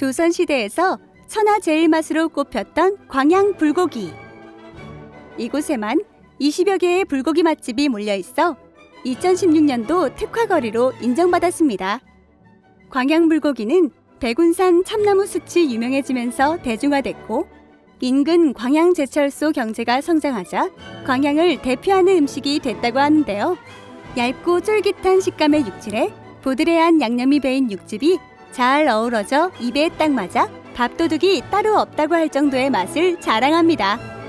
조선시대에서 천하 제일 맛으로 꼽혔던 광양 불고기. 이곳에만 20여 개의 불고기 맛집이 몰려 있어 2016년도 특화거리로 인정받았습니다. 광양 불고기는 백운산 참나무 숯이 유명해지면서 대중화됐고 인근 광양 제철소 경제가 성장하자 광양을 대표하는 음식이 됐다고 하는데요. 얇고 쫄깃한 식감의 육질에 보드레한 양념이 배인 육즙이 잘 어우러져 입에 딱 맞아 밥도둑이 따로 없다고 할 정도의 맛을 자랑합니다.